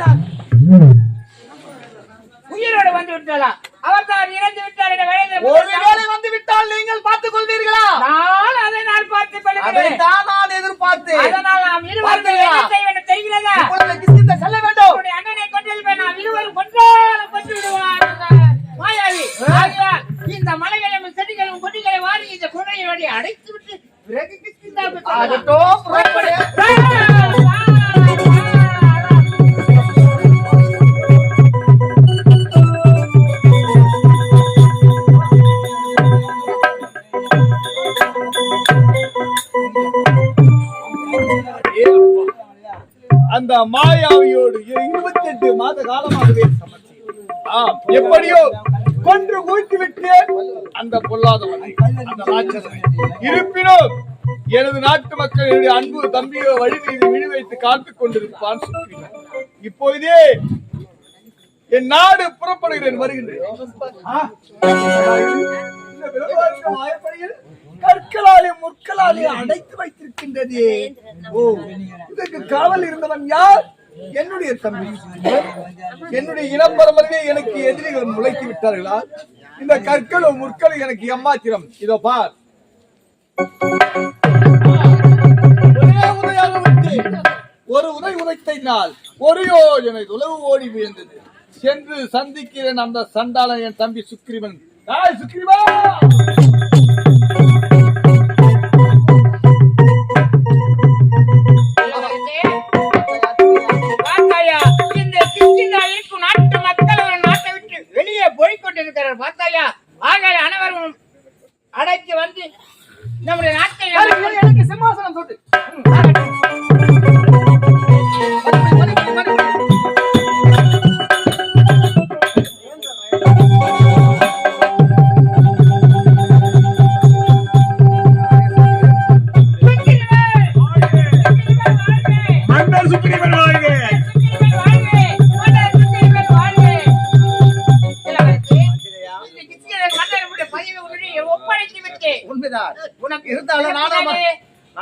விட்டார் உயிரோடு வந்து விட்டாளா அவர் தான் இறந்து விட்டார் ஒருவேளை வந்து விட்டால் நீங்கள் பார்த்துக் கொள்வீர்களா? நான் அதை நான் பார்த்துக் கொள்கிறேன். அதைத்தான் நான் எதிர்பார்த்தேன். அதனால் நாம் இருவரும் பார்த்தீர்களா? என்ன செய்ய வேண்டும் தெரிகிறதா? செல்ல வேண்டும். உன்னுடைய அண்ணனை கொண்டிருப்பேன் நாம் இருவரும் கொன்றால கொண்டு விடுவார் மாயாவி ஆகையால் இந்த மலைகளையும் செடிகளையும் கொடிகளை வாரி இந்த குழையை வாடி அடைத்து விட்டு பிறகு செல்லலாம். ஆகட்டும் புறப்படு. மாயாவியோடு இருபத்தி எட்டு மாத காலமாகவே எப்படியோ கொன்று குவித்து விட்டேன் அந்த பொல்லாதவன் அந்த ராட்சசனை. இருப்பினும் எனது நாட்டு மக்கள் என்னுடைய அன்பு தம்பியோ வழி மீது விழி வைத்து காத்துக் கொண்டிருப்பான் இப்போதே என் நாடு புறப்படுகிறேன் வருகின்றேன். கற்களாலே முற்களாலே அடைத்து வைத்திருக்கின்றது. ஓ இதற்கு காவல் இருந்தவன் யார்? என்னுடைய தம்பி. என்னுடைய இனப்பரம்பரையே எனக்கு எதிரிகள் முளைத்து விட்டார்களா? இந்த கற்களும் முற்களும் எனக்கு எம்மாத்திரம். இதோ பார். ஒரே உதை உதைத்தினால் ஒரு யோஜனை தொலைவு ஓடி விழுந்தது. சென்று சந்திக்கிறேன் அந்த சண்டாளன் என் தம்பி சுக்ரீவன் சுக்ரீவா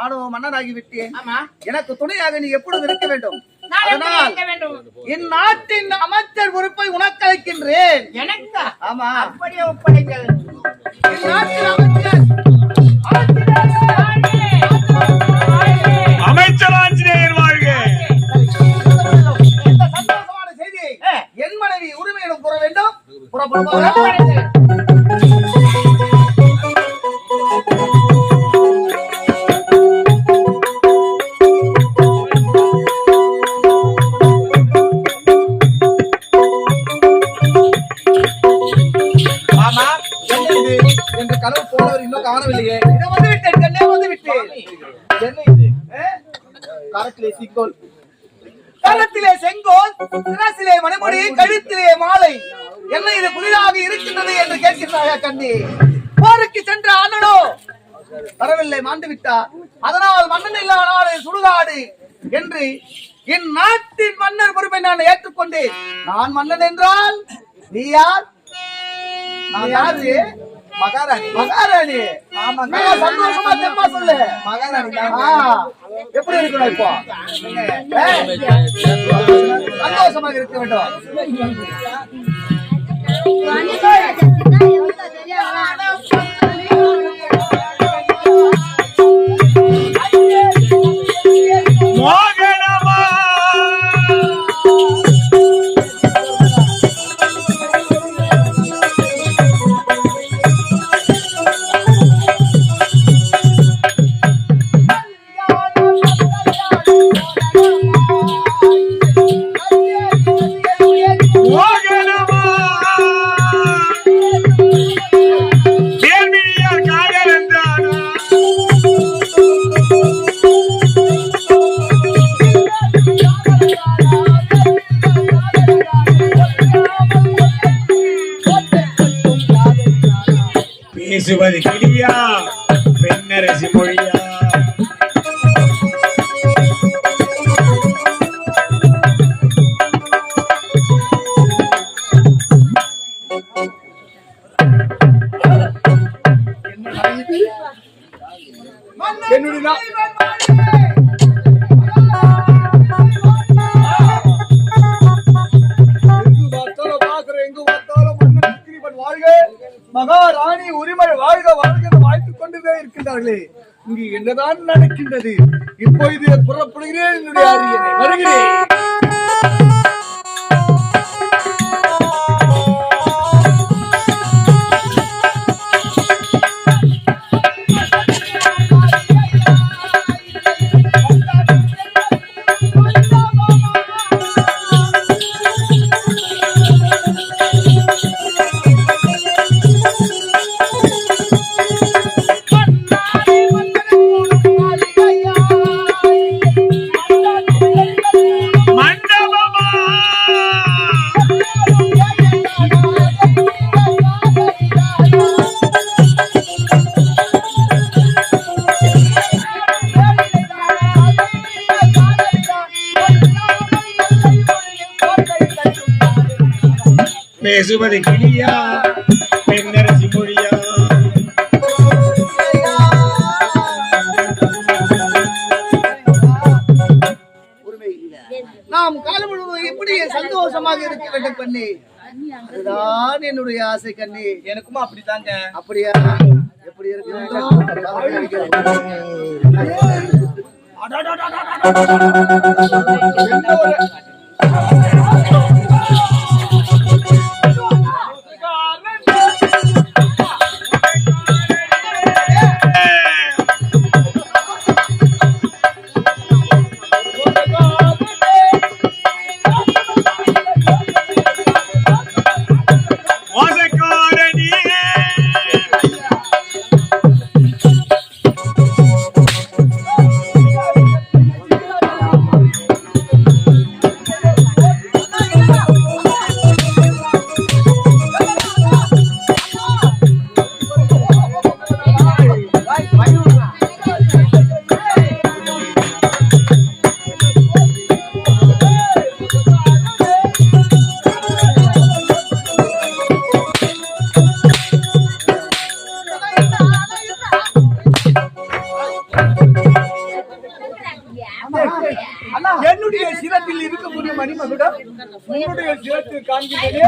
நானும் மன்னனாகி விட்டேன் ஆமா. எனக்கு துணையாக நீ எப்பொழுது இருக்க வேண்டும்? நான் எப்படி அதனால் இருக்க வேண்டும்? இந்நாட்டின் அமைச்சர் பொறுப்பை உனக்கு அளிக்கின்றேன் எனக்கா? ஆமா. அப்படியே ஒப்படைங்கள். இந்நாட்டின் அமைச்சர். அமைச்சர் ஆஞ்சநேயர் வாழ்க. இந்த சந்தோஷமான செய்தியை என் மனைவி உரிமையிடம் கூற வேண்டும்? மணிமுடி கழுத்திலே மாலை. என்ன இது புதிதாக இருக்கின்றது என்று கேட்கிறாயா கண்ணி? போருக்கு சென்ற அண்ணனோ? வரவில்லை மாண்டு விட்டார். அதனால் மன்னன் இல்லாத சுடுகாடு என்று என் நாட்டின் மன்னர் பொறுப்பை நான் ஏற்றுக்கொண்டேன். நான் மன்னன் என்றால் நீ யார்? நான் யாரு? மகாராணி. மகாராணி. ஆமா சந்தோஷமா தெம்மா சொல்லு. மகாராணி எப்படி இருக்கணும் இப்போ? சந்தோஷமாக இருக்க வேண்டும் பேசுவது கிளியா பெண்ணரசி மொழியா. என்னுடைய மகாராணி உரிமை வாழ்க வாழ்க வாழ்த்து கொண்டுவே இருக்கின்றார்களே. இங்கு என்னதான் நடக்கின்றது? இப்போ இது புறப்படுகிறேன் என்னுடைய அறியனை வருகிறேன். பேசுவது கிளியா பெண்ணரசி மொழியா நாம் காலம் முழுவதும் எப்படி சந்தோஷமாக இருக்க வேண்டும் கண்ணி. அதுதான் என்னுடைய ஆசை கண்ணி. எனக்குமா அப்படிதாங்க அப்படியா? எப்படி இருக்கிறதோ மணிமகுடம் உன்னுடைய சிரத்தில் காண்கிறதே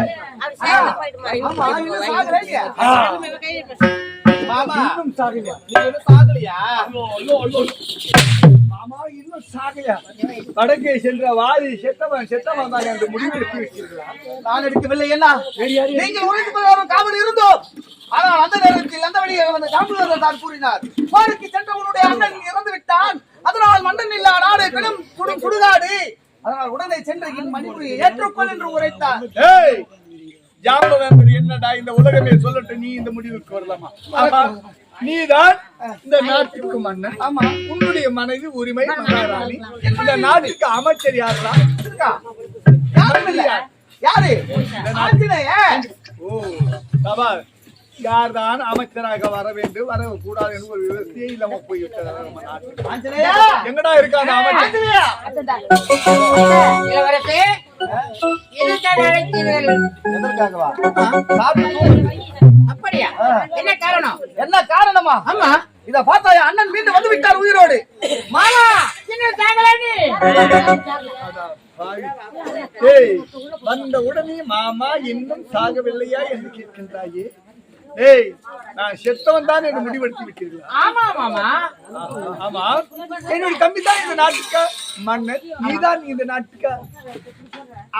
ஆமா இன்னும் சாகலையா இல்லையா? மாமா இன்னும் சாகலையா? நீங்க இன்னும் சாகலையா? மாமா இன்னும் சாகலையா? வடக்கே சென்ற வாரி செத்தவன் செத்தவன் தான் என்று முடிவு எடுத்து வச்சிருக்கலாம் நான் எடுக்கவில்லை என்ன? நீங்கள் உழைத்து பிரகாரம் காவல் இருந்தோம். ஆனால் அந்த நேரத்தில் அந்த வழியை அந்த காவலர் தான் கூறினார் போருக்கு சென்ற உன்னுடைய அண்ணன் இறந்து விட்டான் அதனால் மன்னன் இல்லா நாடு கடும் சுடுகாடு. அதனால் உடனே சென்று என் மணிமுடியை ஏற்றுக்கொள் என்று உரைத்தார். ஜாம்பவான் என்னடா இந்த உலகமே? சொல்லட்டும் நீ இந்த முடிவுக்கு வரலாமா? ஆமா நீதான் இந்த நாட்டுக்கு மன்னன். ஆமா. உன்னுடைய மனைவி உரிமை மகாராணி. இந்த நாட்டுக்கு அமைச்சர் யாரா இருக்கா? யாரும் இல்ல. யாரு? ஆஞ்சநேயர். ஓ சபா யார்தான் அமைச்சராக வர வேண்டும் வர கூடாது என்று ஒரு விவசாய இல்லாம போய்விட்டது. நம்ம ஆஞ்சநேயா! எங்கடா இருக்கா அந்த அமைச்சர்? ஆஞ்சநேயா! இளவரசே எதற்காக அழைத்தீர்கள்? எதற்காகவா? சாப்பிட்டு தூங்கு. அப்படியா என்ன காரணம்? என்ன காரணமா? ஆமா. இத பார்த்தா அண்ணன் மீண்டும் வந்து விட்டார் உயிரோடு. மாமா வந்த உடனே மாமா இன்னும் சாகவில்லையா என்று கேட்கின்றாயே? ஏய் நான் செத்தவன் தான் என்று முடிவெடுத்து விட்டீர்களா? ஆமா மாமா ஆமா. என்னுடைய தம்பி தான் இந்த நாட்டுக்கா? மன்னர் நீதான் இந்த நாட்டுக்கா?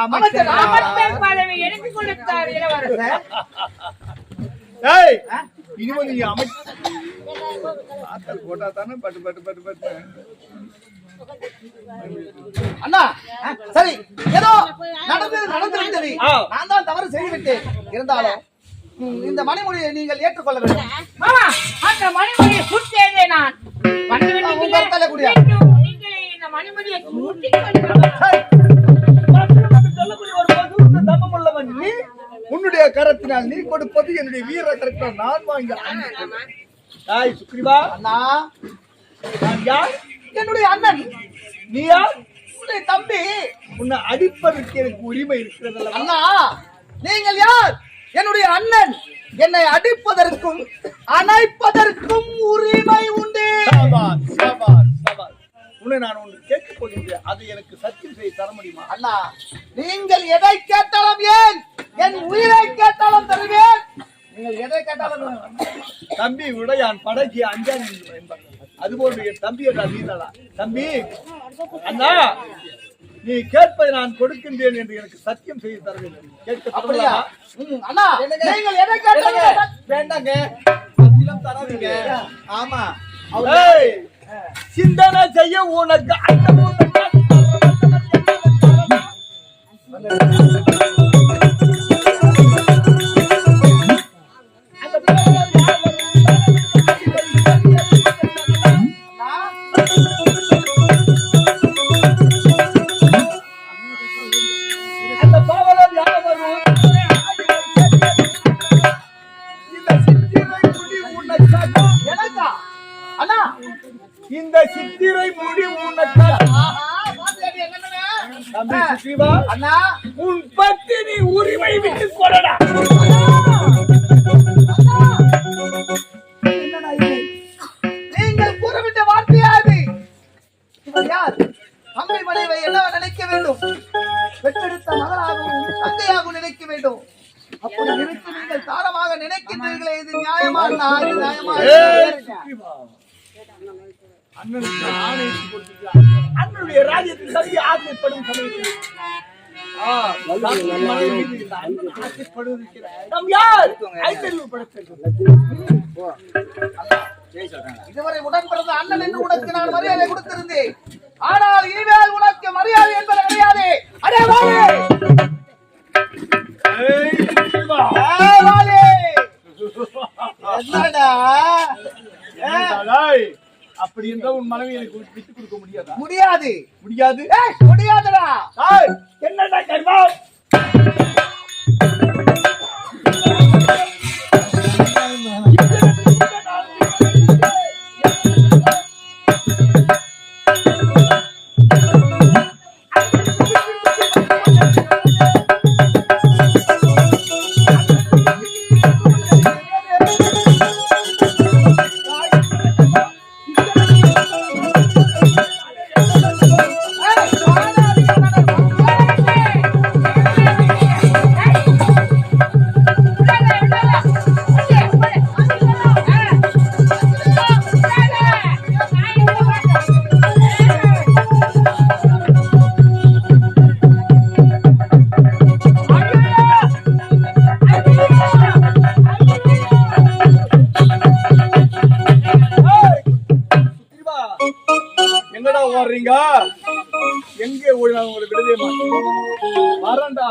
அமைச்சர்? அமைச்சர் பதவி எனக்கு கொடுத்தார் இளவரசர். ஏய் இனிமே நீ அமைச்சர் போட்டா தானே பட்டு பட்டு பட்டு பட்டு. அண்ணா சரி ஏதோ நடந்தது நடந்து விட்டது ஆ. நான் தான் தவறு செய்து விட்டேன் இருந்தாலும் இந்த மணிமொழியை நீங்கள் ஏற்றுக்கொள்ள வேண்டும். மாமா அந்த மணிமணியை சுட்டேனே நான். உன்னுடைய கரத்தினால் நீ கொடுப்பது என்னுடைய வீர கரத்தினால் நான் வாங்கி தாய் சுக்ரிவா அண்ணா. நான் யார்? என்னுடைய அண்ணன். நீ யார்? தம்பி. உன்னை அடிப்பதற்கு எனக்கு உரிமை இருக்கிறது அண்ணா நீங்கள் யார்? என்னுடைய அண்ணன் என்னை அடிப்பதற்கும் அணைப்பதற்கும் உரிமை உண்டு. உன்னை நான் ஒன்று கொள்கின்றேன் அதை எனக்கு சத்தியம் செய்து தர முடியுமா? அண்ணா நீங்கள் எதை கேட்டாலும் ஏன்? என் உயிரை கேட்டாலும் தருவேன். நீங்கள் எதை கேட்டாலும் தம்பி உடையான் படகி அஞ்சான் என்பார் அதுபோன்று என் தம்பி என்றால் நீதானா? தம்பி அண்ணா நீ கேட்பதை நான் கொடுக்கின்றேன் என்று எனக்கு சத்தியம் செய்து தர வேண்டும் கேட்க அப்படியா அண்ணா நீங்கள் எதை வேண்டாங்க. சத்தியம் தராதீங்க. ஆமா. சிந்தனை செய்ய உனக்கு அந்த உனக்கு அந்த ராஜ்யத்தில் ஆசைப்படும் சமயத்தில். ஆ, யார்? இதுவரை உடன் பிறந்த அண்ணன் என்று உனக்கு நான் மரியாதை கொடுத்திருந்தேன். ஆனால் இனிமேல் உனக்கு மரியாதை என்பது கிடையாது. அடே வாலே என்னடா? அப்படி என்றால் உன் மனைவி எனக்கு விட்டு கொடுக்க முடியாதா? முடியாது. முடியாது? முடியாதுடா. என்னடா கர்மம் போறீங்க எங்கே ஓடினாலும் உங்களுக்கு விடவே மாட்டேன். வரேன்டா.